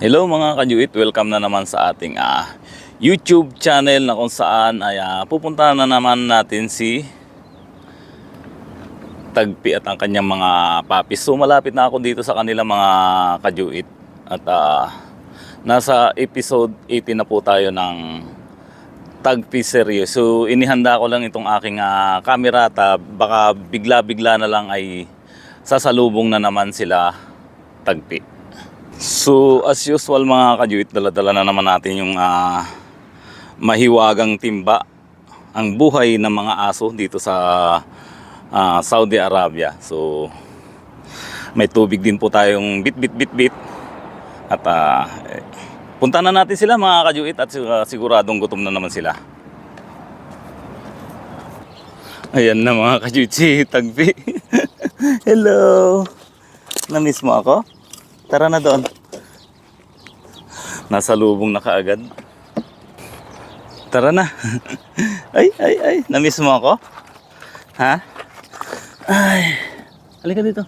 Hello mga kajuit, welcome na naman sa ating ah, YouTube channel na kung saan ay ah, pupuntahan na naman natin si Tagpi at ang kanyang mga papis. So malapit na ako dito sa kanila mga kajuit at ah, nasa episode 18 na po tayo ng Tagpi Seryo. So inihanda ko lang itong aking ah, camera at ah, baka bigla-bigla na lang ay sasalubong na naman sila Tagpi. So as usual mga kajuit, dala-dala na naman natin yung ah, mahiwagang timba, ang buhay ng mga aso dito sa ah, Saudi Arabia. So may tubig din po tayong bit bit bit bit at eh, punta na natin sila mga kajuit at sig- siguradong gutom na naman sila. Ayan na mga kajuit si Tagpi. Hello! Na-miss mo ako? Tara na doon. Nasa lubong na kaagad. Tara na. ay, ay, ay. Namiss mo ako? Ha? Ay. Halika dito.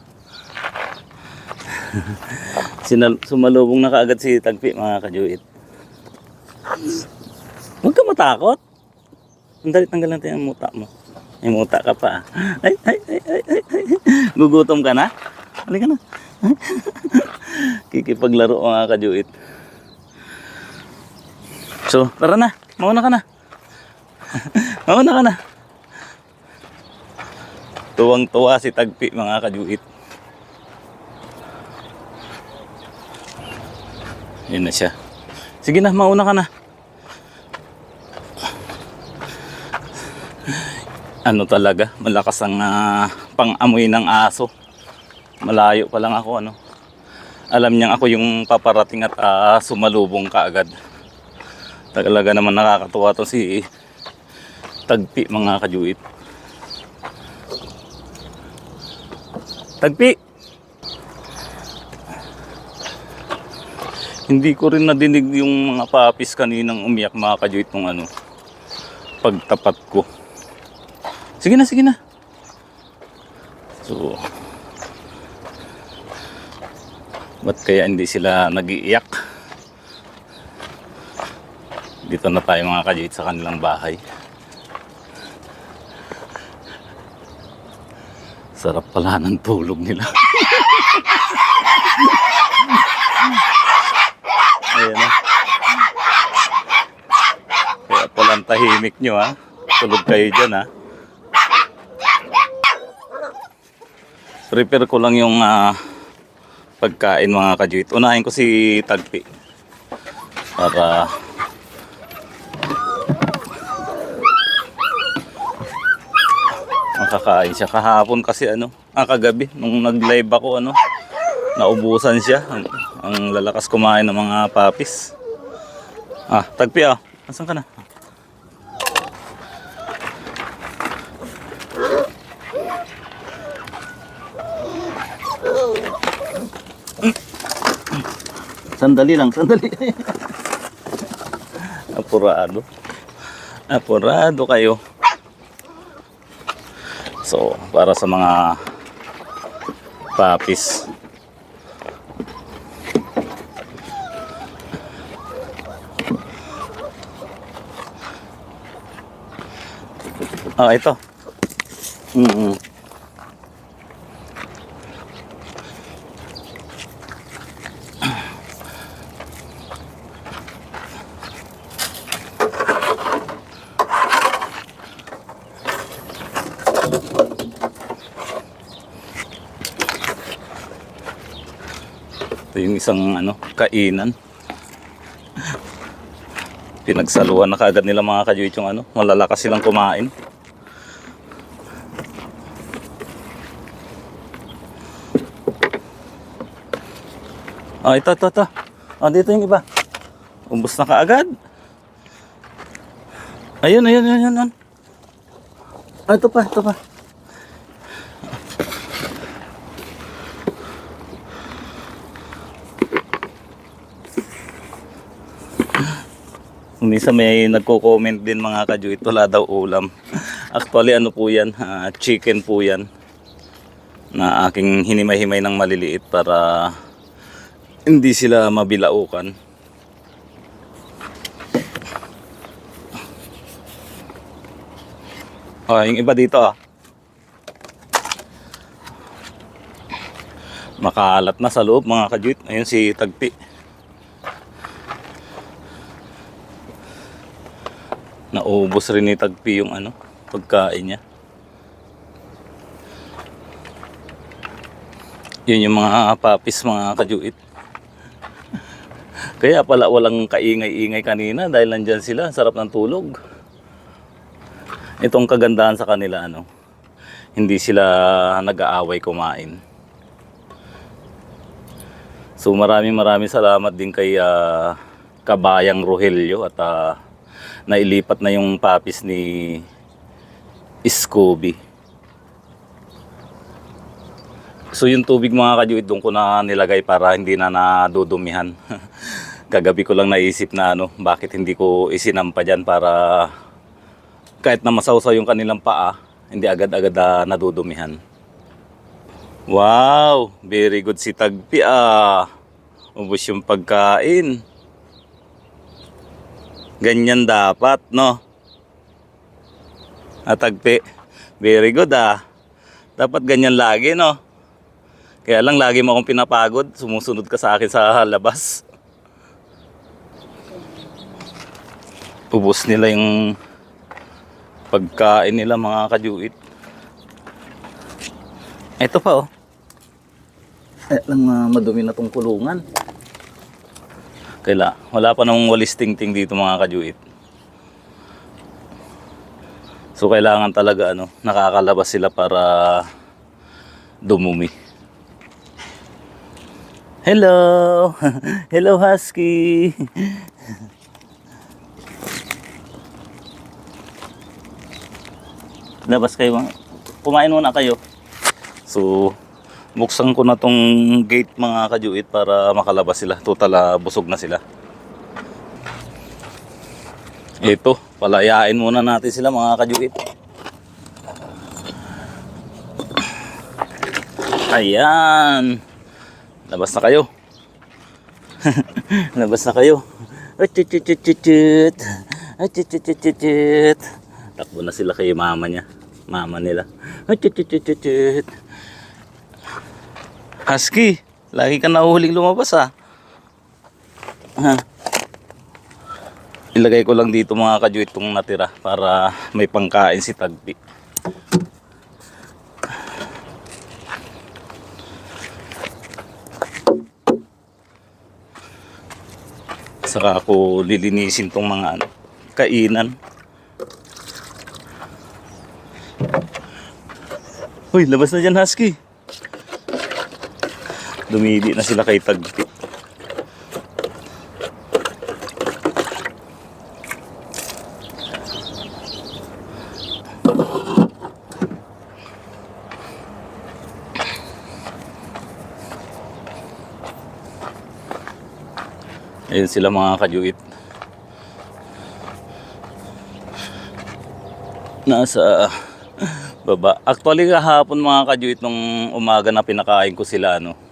Sinal sumalubong na kaagad si Tagpi, mga kajuit. Huwag ka matakot. Sandali, tanggal natin ang muta mo. May muta ka pa. Ay, ay, ay, ay, ay, ay. Gugutom ka na? Halika na. Kikipaglaro mga kajuit. So, tara na. Mauna ka na. Mauna ka na. Tuwang-tuwa si Tagpi mga kajuit. Yun na siya. Sige na, mauna ka na. Ano talaga, malakas ang ah, pang-amoy ng aso. Malayo pa lang ako, ano. Alam niyang ako yung paparating at ah, sumalubong kaagad. Talaga naman nakakatuwa to si Tagpi mga kajuit. Tagpi! Hindi ko rin nadinig yung mga papis kaninang umiyak mga kajuit nung ano, pagtapat ko. Sige na, sige na. So, ba't kaya hindi sila nag-iiyak? Dito na tayo mga kajuit sa kanilang bahay. Sarap pala ng tulog nila. Ayan na. Kaya palang tahimik nyo ha. Tulog kayo dyan ha. Prepare ko lang yung ah, pagkain mga kajuit. Unahin ko si Tagpi. Para makakain siya. Kahapon kasi ano, ah, kagabi, nung nag-live ako ano, naubusan siya. Ang, ang lalakas kumain ng mga papis. Ah, Tagpi ah. Nasaan ka na? Sandali lang, sandali. Apurado. Apurado kayo. So, para sa mga papis. Ah, ito. Mm Ito yung isang ano, kainan. Pinagsaluhan na kaagad nila mga kajuit yung ano, malalakas silang kumain. Ah, ito, ito, ito. Ah, dito yung iba. Umbos na kaagad. Ayun, ayun, ayun, ayun. Ah, ito pa, ito pa. Minsan may nagko-comment din mga kajuit, wala daw ulam. Actually ano po yan, ah, chicken po yan. Na aking hinimay-himay ng maliliit para hindi sila mabilaukan. Oh, yung iba dito ah. Makalat na sa loob mga kajuit. Ayun si Tagpi. Naubos rin ni Tagpi yung ano, pagkain niya. Yun yung mga papis mga kajuit. Kaya pala walang kaingay-ingay kanina dahil nandyan sila, sarap ng tulog. Itong kagandahan sa kanila ano, hindi sila nag-aaway kumain. So maraming maraming salamat din kay ah, Kabayang Rogelio at ah, nailipat na yung papis ni Scooby. So yung tubig mga kajuit doon ko na nilagay para hindi na nadudumihan. Kagabi ko lang naisip na ano, bakit hindi ko isinampa dyan para kahit na masawsaw yung kanilang paa, hindi agad-agad na nadudumihan. Wow, very good si Tagpi ah. Ubus yung pagkain. Ganyan dapat, no? Ah, Tagpi, very good ah. Dapat ganyan lagi, no? Kaya lang lagi mo akong pinapagod, sumusunod ka sa akin sa labas. Ubus nila yung pagkain nila mga kajuit. Ito pa oh. Eh, lang ah, madumi na tong kulungan. Kaila, wala pa namang walis tingting dito mga kajuit. So kailangan talaga ano, nakakalabas sila para dumumi. Hello! Hello Husky! Labas kayo. mga- Kumain muna kayo. So, buksan ko na tong gate mga kajuit para makalabas sila. Total, ah, busog na sila. Ito, palayain muna natin sila mga kajuit. Ayan. Labas na kayo. Labas na kayo. Achut-chut-chut-chut. Achut-chut-chut-chut. Takbo na sila kay mama niya. Mama nila. Achut-chut-chut-chut. Husky, lagi ka nahuhuling lumabas ah. Ha? Ilagay ko lang dito mga kajuit kung natira para may pangkain si Tagpi. Saka ako lilinisin tong mga ano, kainan. Uy, labas na dyan, Husky. Dumidi na sila kay Tagpi. Ayun sila mga kajuit. Nasa baba. Actually kahapon mga kajuit nung umaga na pinakain ko sila ano.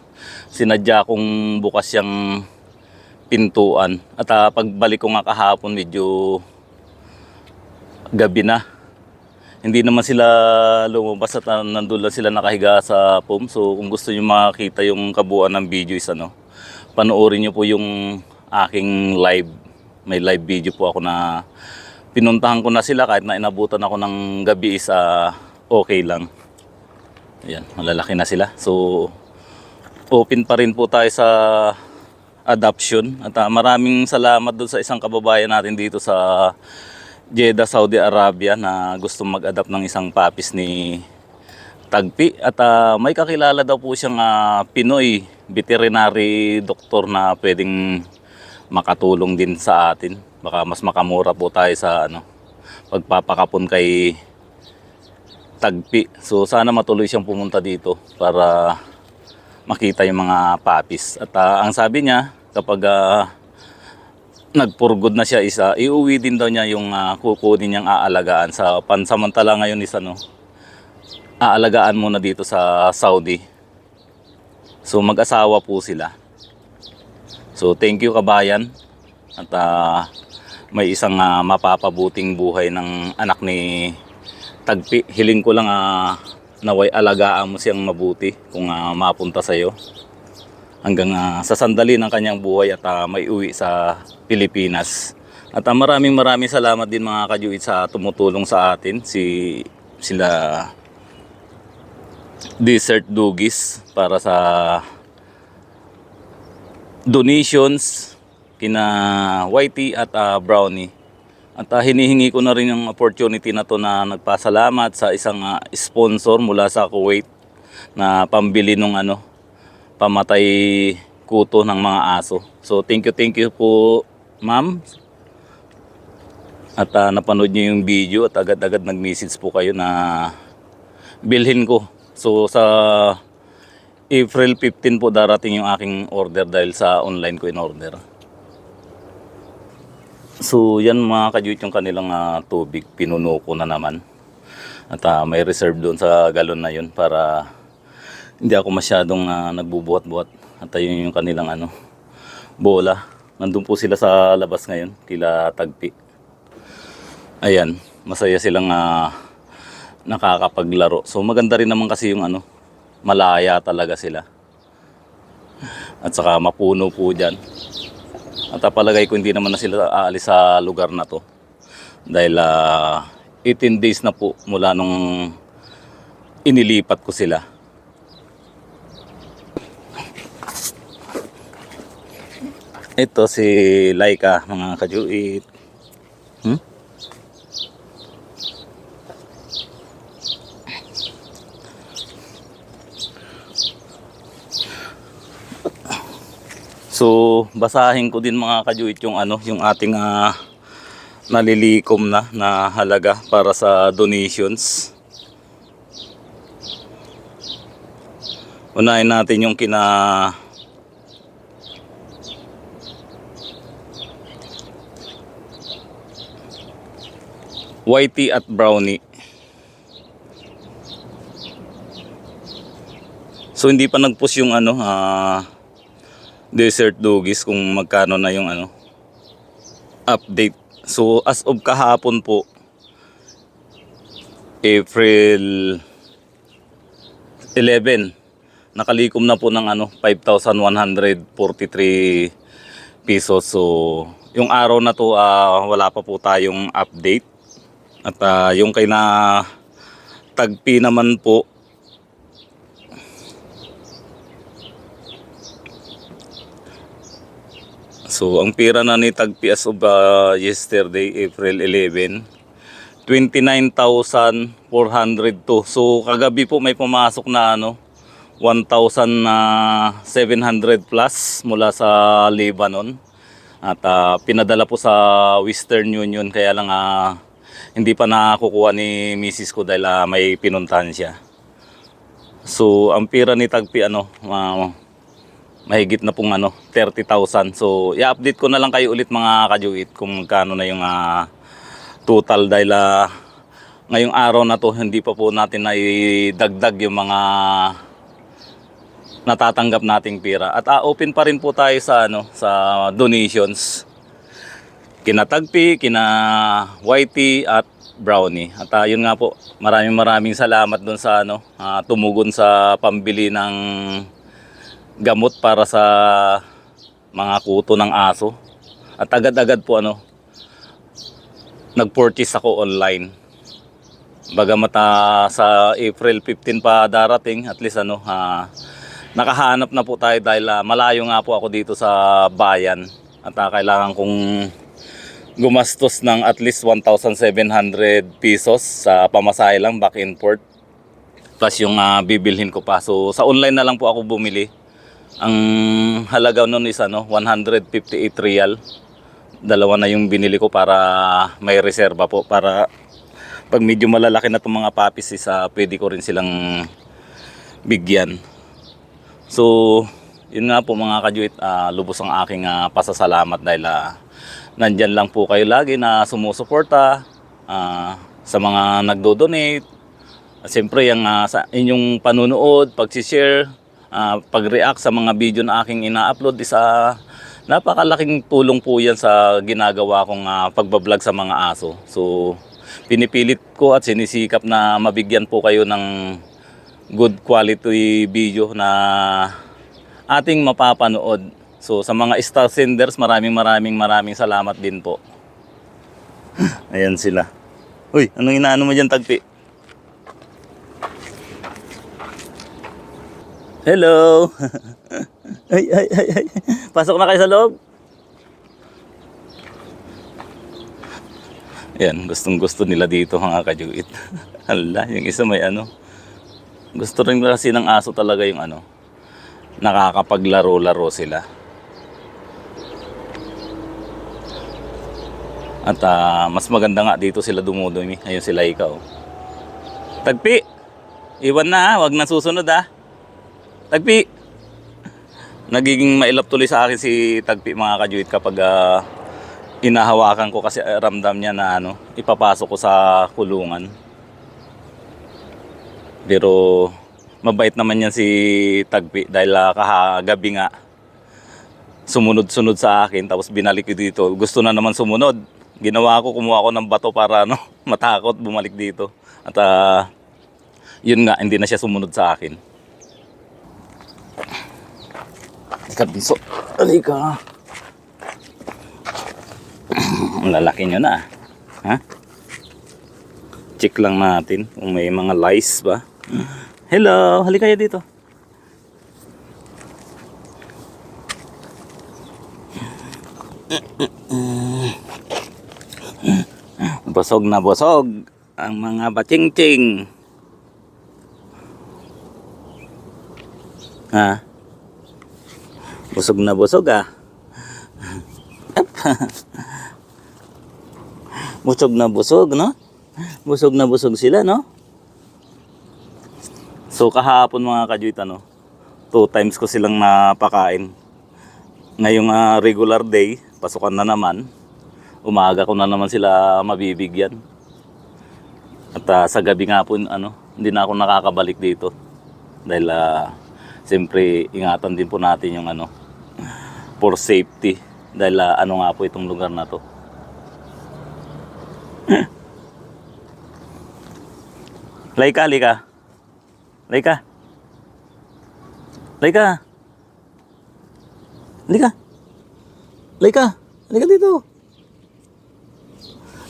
Sinadya kong bukas yung pintuan. At ah, pagbalik ko nga kahapon medyo gabi na. Hindi naman sila lumabas at ah, nandun lang sila nakahiga sa foam. So kung gusto nyo makakita yung kabuuan ng video is ano, panoorin nyo po yung aking live. May live video po ako na pinuntahan ko na sila kahit na inabutan ako ng gabi is ah, okay lang. Ayan, malalaki na sila. So, open pa rin po tayo sa adoption. At ah, maraming salamat doon sa isang kababayan natin dito sa Jeddah, Saudi Arabia na gusto mag-adapt ng isang papis ni Tagpi. At ah, may kakilala daw po siyang ah, Pinoy veterinary doktor na pwedeng makatulong din sa atin. Baka mas makamura po tayo sa ano, pagpapakapon kay Tagpi. So sana matuloy siyang pumunta dito para makita yung mga papis. At ah, ang sabi niya, kapag ah, nagpurgod na siya isa, iuwi din daw niya yung ah, kukunin niyang aalagaan sa pansamantala ngayon is ano, aalagaan muna dito sa Saudi. So mag-asawa po sila. So thank you kabayan. At ah, may isang ah, mapapabuting buhay ng anak ni Tagpi. Hiling ko lang ah, naway alagaan mo siyang mabuti kung ah, mapunta sa'yo. Hanggang ah, sa sandali ng kanyang buhay at ah, may uwi sa Pilipinas. At ah, maraming maraming salamat din mga kajuit sa tumutulong sa atin. Si sila Desert Dugis para sa donations kina Whitey at ah, Brownie. At ah, hinihingi ko na rin yung opportunity na to na nagpasalamat sa isang ah, sponsor mula sa Kuwait na pambili ng ano pamatay kuto ng mga aso. So thank you thank you po ma'am. At ah, napanood niyo yung video at agad-agad nag-message po kayo na bilhin ko. So sa April 15 po darating yung aking order dahil sa online ko in order. So yan mga kajuit yung kanilang ah, tubig, pinuno ko na naman. At ah, may reserve doon sa galon na yun para hindi ako masyadong ah, nagbubuhat-buhat. At ayun yung kanilang ano, bola. Nandun po sila sa labas ngayon, kila Tagpi. Ayan, masaya silang ah, nakakapaglaro. So maganda rin naman kasi yung ano, malaya talaga sila. At saka mapuno po dyan. At palagay ko hindi naman na sila aalis sa lugar na to. Dahil ah, 18 days na po mula nung inilipat ko sila. Ito si Laika mga kajuit. So, basahin ko din mga kajuit yung ano, yung ating ah, nalilikom na na halaga para sa donations. Unahin natin yung kina Whitey at Brownie. So hindi pa nag-post yung ano, ah Desert Doggies kung magkano na yung ano update. So as of kahapon po April 11 nakalikom na po ng ano 5,143 pesos. So yung araw na to ah, wala pa po tayong update. At ah, yung kay na tagpi naman po So, ang pira na ni Tagpi as of uh, yesterday, April 11, 29,402. So, kagabi po may pumasok na ano, 1,700 plus mula sa Lebanon. At ah, pinadala po sa Western Union kaya lang ah, hindi pa nakakukuha ni Mrs. ko dahil ah, may pinuntahan siya. So, ang pira ni Tagpi ano, ah, mahigit na pong ano, 30,000. So, i-update ko na lang kayo ulit mga kajuit kung magkano na yung ah, total dahil ah, ngayong araw na to hindi pa po natin na idagdag yung mga natatanggap nating pira. At ah, open pa rin po tayo sa ano sa donations. Kina Tagpi, kina Whitey at Brownie. At ah, yun nga po, maraming maraming salamat doon sa ano, ah, tumugon sa pambili ng gamot para sa mga kuto ng aso. At agad-agad po ano, nag-purchase ako online. Bagamat ah, sa April 15 pa darating, at least ano, ah, nakahanap na po tayo dahil ah, malayo nga po ako dito sa bayan. At ah, kailangan kong gumastos ng at least 1,700 pesos sa pamasahe lang back and forth. Plus yung ah, bibilhin ko pa. So sa online na lang po ako bumili. Ang halaga nun is ano, 158 real. Dalawa na yung binili ko para may reserba po. Para pag medyo malalaki na itong mga papis is ah, pwede ko rin silang bigyan. So, yun nga po mga kajuit, ah, lubos ang aking ah, pasasalamat dahil ah, nandyan lang po kayo lagi na sumusuporta ah, sa mga nagdo-donate. At Siyempre, yung, ah, sa inyong panunood, pag-share, ah, pag-react sa mga video na aking ina-upload is ah, napakalaking tulong po yan sa ginagawa kong ah, pagbablog sa mga aso. So, pinipilit ko at sinisikap na mabigyan po kayo ng good quality video na ating mapapanood. So, sa mga star senders, maraming maraming maraming salamat din po. Ayan sila. Uy, anong inaano mo dyan, Tagpi? Hello! ay, ay, ay, ay. Pasok na kayo sa loob. Yan, gustong gusto nila dito mga kajuit. Hala, yung isa may ano. Gusto rin kasi ng aso talaga yung ano. Nakakapaglaro-laro sila. At ah, mas maganda nga dito sila dumudumi. Ayun sila ikaw. Tagpi! Iwan na ha, wag na susunod ha. Tagpi! Nagiging mailap tuloy sa akin si Tagpi mga kajuit kapag ah, inahawakan ko kasi ah, ramdam niya na ano, ipapasok ko sa kulungan. Pero mabait naman yan si Tagpi dahil uh, kahagabi nga sumunod-sunod sa akin tapos binalik ko dito. Gusto na naman sumunod. Ginawa ko, kumuha ko ng bato para ano, matakot bumalik dito. At ah, yun nga, hindi na siya sumunod sa akin. Halika, biso. Halika. Ang lalaki nyo na. Ha? Check lang natin kung may mga lice ba. Hello, halika kayo dito. Bosog na bosog ang mga bating-ting. Ha? Busog na busog ah. busog na busog, no? Busog na busog sila, no? So kahapon mga kajuit, ano, two times ko silang napakain. Ngayong ah, regular day, pasukan na naman. Umaga ko na naman sila mabibigyan. At ah, sa gabi nga po, ano, hindi na ako nakakabalik dito. Dahil, ah, siyempre, ingatan din po natin yung ano, for safety. Dahil ah, ano nga po itong lugar na to. Laika, Laika. Laika. Laika. Laika. Laika. Laika dito.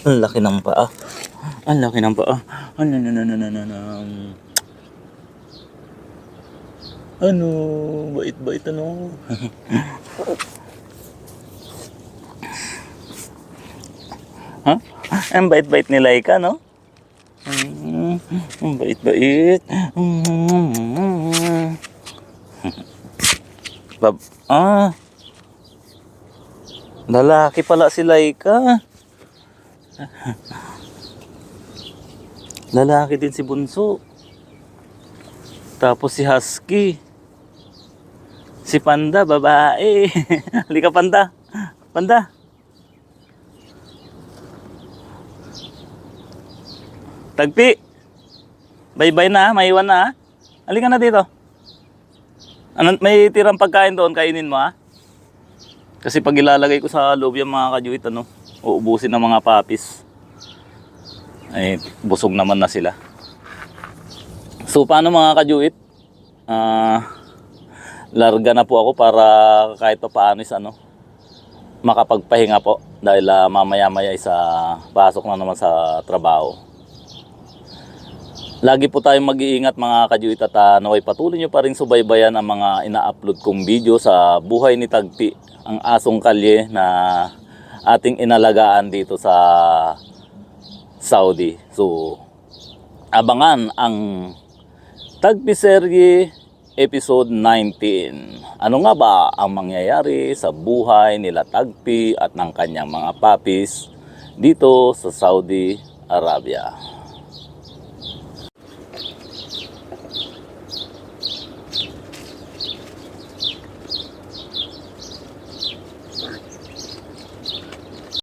Ang laki ng paa. Ang laki ng paa. Ano, ano, ano, ano, ano, ano. Ano, bait-bait ano. ha? Ang bait-bait ni Laika, no? Ang bait-bait. Mm. Bab ah. Lalaki pala si Laika. Lalaki din si Bunso. Tapos si Husky. Si Panda, babae. Halika Panda. Panda. Tagpi. Bye-bye na, maiwan na. ha? Halika na dito. Ano, may tirang pagkain doon, kainin mo ha. Kasi pag ilalagay ko sa loob yung mga kajuit, ano, uubusin ng mga papis. Ay, busog naman na sila. So, paano mga kajuit? Ah, larga na po ako para kahit pa paano ano, makapagpahinga po. Dahil ah, mamaya-maya isa pasok na naman sa trabaho. Lagi po tayong mag-iingat mga kajuit at uh, naway patuloy nyo pa rin subaybayan ang mga ina-upload kong video sa buhay ni Tagpi, ang asong kalye na ating inalagaan dito sa Saudi. So, abangan ang Tagpi Serye episode 19. Ano nga ba ang mangyayari sa buhay nila Tagpi at ng kanyang mga papis dito sa Saudi Arabia?